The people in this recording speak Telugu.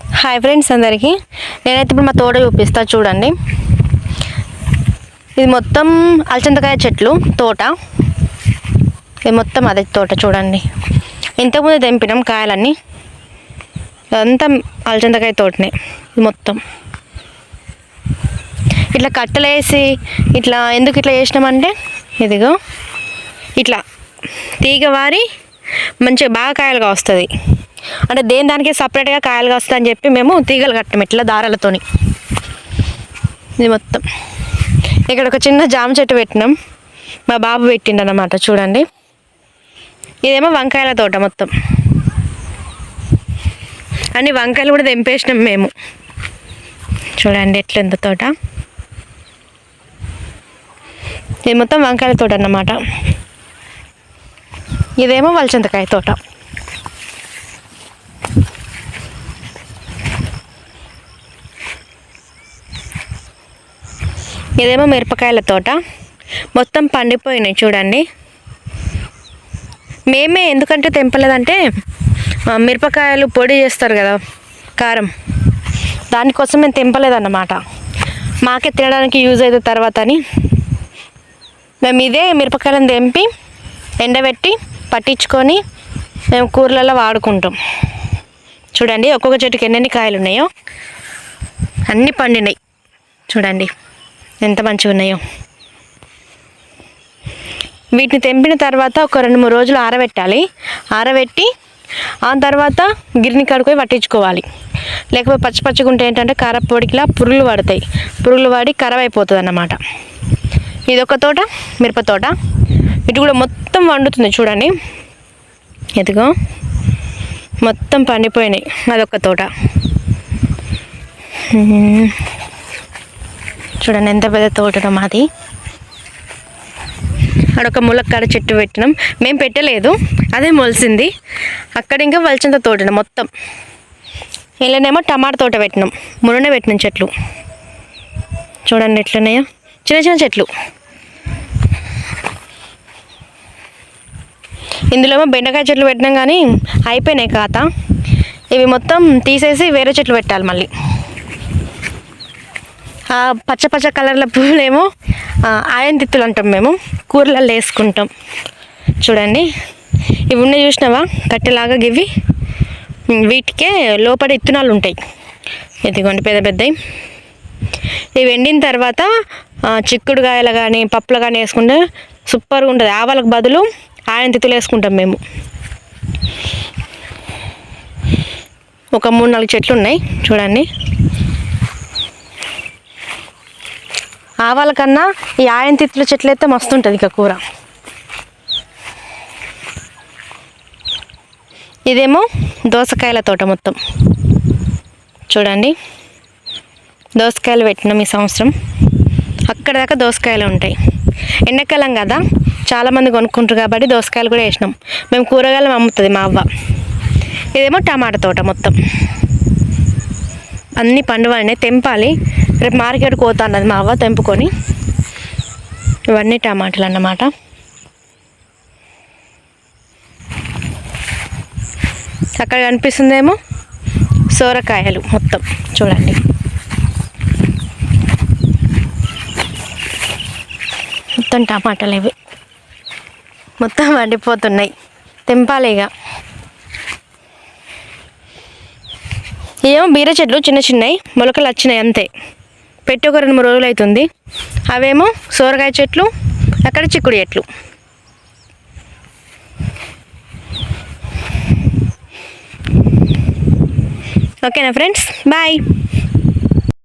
హాయ్ ఫ్రెండ్స్ అందరికీ. నేనైతే ఇప్పుడు మా తోట చూపిస్తా చూడండి. ఇది మొత్తం అలచందకాయ చెట్లు తోట. ఇది మొత్తం అదే తోట చూడండి. ఇంతకుముందు తెంపినాం కాయలన్నీ. అదంతా అలచందకాయ తోటనే ఇది మొత్తం. ఇట్లా కట్టలేసి ఇట్లా ఎందుకు ఇట్లా చేసినామంటే ఇదిగో ఇట్లా. తీగ వారి మంచిగా బాగా కాయలుగా వస్తుంది. అంటే దేని దానికి సపరేట్గా కాయలుగా వస్తుంది చెప్పి మేము తీగలు కట్టాము ఇట్లా దారాలతోని. ఇది మొత్తం. ఇక్కడ ఒక చిన్న జామ చెట్టు పెట్టినాం. మా బాబు పెట్టిండు అన్నమాట చూడండి. ఇదేమో వంకాయల తోట మొత్తం. అన్ని వంకాయలు కూడా తెంపేసినాం మేము. చూడండి ఎట్లా ఎంత తోట. ఇది మొత్తం వంకాయల తోట అన్నమాట. ఇదేమో వలచంతకాయ తోట. ఇదేమో మిరపకాయల తోట. మొత్తం పండిపోయినాయి చూడండి. మేమే ఎందుకంటే తెంపలేదంటే మిరపకాయలు పొడి చేస్తారు కదా కారం. దానికోసం మేము తెంపలేదన్నమాట. మాకే తినడానికి యూజ్ అయితే తర్వాత అని. మేము ఇదే మిరపకాయలను తెంపి ఎండబెట్టి పట్టించుకొని మేము కూరలలో వాడుకుంటాం. చూడండి ఒక్కొక్క చెట్టుకి ఎన్నెన్ని కాయలు ఉన్నాయో అన్నీ పండినాయి. చూడండి. ఎంత మంచిగా ఉన్నాయో వీటిని తెంపిన తర్వాత ఒక రెండు మూడు రోజులు ఆరబెట్టాలి. ఆరబెట్టి ఆ తర్వాత గిరిని కడుకొని పట్టించుకోవాలి. లేకపోతే పచ్చి పచ్చిగా ఉంటే ఏంటంటే కారపొడికిలా పురుగులు పడతాయి పురుగులు పడి ఖరాబ్ అయిపోతుంది అన్నమాట ఇది ఒక తోట మిరప తోట. ఇటు కూడా మొత్తం వండుతుంది చూడండి. ఎదుగో మొత్తం పండిపోయినాయి అదొక తోట. చూడండి ఎంత పెద్ద తోటనో మాది. అక్కడ ఒక ములక్కాడ చెట్టు పెట్టినాం. మేము పెట్టలేదు అదే మొలిసింది. అక్కడ ఇంకా వలచంత తోటన మొత్తం. ఇలానేమో టమాటా తోట పెట్టినాం ముననే పెట్టినాం చెట్లు. చూడండి ఎట్లున్నాయో. చిన్న చిన్న చెట్లు. ఇందులోమో బెండకాయ చెట్లు పెట్టినాం కానీ అయిపోయినాయి కాత ఇవి మొత్తం తీసేసి వేరే చెట్లు పెట్టాలి మళ్ళీ. పచ్చ పచ్చ కలర్ల పువ్వులేమో ఆయంతిత్తులు ఆయన తిత్తులు అంటాం మేము. కూరలలో వేసుకుంటాం. చూడండి. ఇవి ఉన్నాయి చూసినావా? కట్టెలాగా గివి వీటికే లోపల ఇత్తనాలు ఉంటాయి. ఇదిగోండి పెద్ద పెద్దవి ఇవి ఎండిన తర్వాత చిక్కుడుగాయలు కానీ పప్పులు కానీ వేసుకుంటే సూపర్గా ఉంటుంది. ఆవాలకు బదులు ఆయన తిత్తులు వేసుకుంటాం మేము. ఒక మూడు నాలుగు చెట్లు ఉన్నాయి. చూడండి. ఆవాల కన్నా ఈ ఆయన తిత్తుల చెట్లు అయితే మస్తు ఉంటుంది ఇక కూర. ఇదేమో దోసకాయల తోట మొత్తం. చూడండి. దోసకాయలు పెట్టినాం ఈ సంవత్సరం. అక్కడ దాకా దోసకాయలు ఉంటాయి. ఎండాకాలం కదా చాలామంది కొనుక్కుంటారు కాబట్టి దోసకాయలు కూడా వేసినాం. మేము కూరగాయలు అమ్ముతుంది మా అవ్వ. ఇదేమో టమాటా తోట మొత్తం. అన్ని పండువనే తెంపాలి. రేపు మార్కెట్ పోతా అన్నది మా అవ్వ తెంపుకొని. ఇవన్నీ టమాటాలు అన్నమాట. అక్కడ కనిపిస్తుందేమో? సోరకాయలు మొత్తం. చూడండి. మొత్తం టమాటాలు ఇవి. మొత్తం వండిపోతున్నాయి. తెంపాలి ఇక. ఏమో బీర చెట్లు చిన్న చిన్నవి మొలకలు వచ్చినాయి అంతే. పెట్టి ఒక రెండు మూడు రోజులు అవుతుంది అవేమో సోరకాయ చెట్లు అక్కడ చిక్కుడు చెట్లు. ఓకేనా ఫ్రెండ్స్? బాయ్.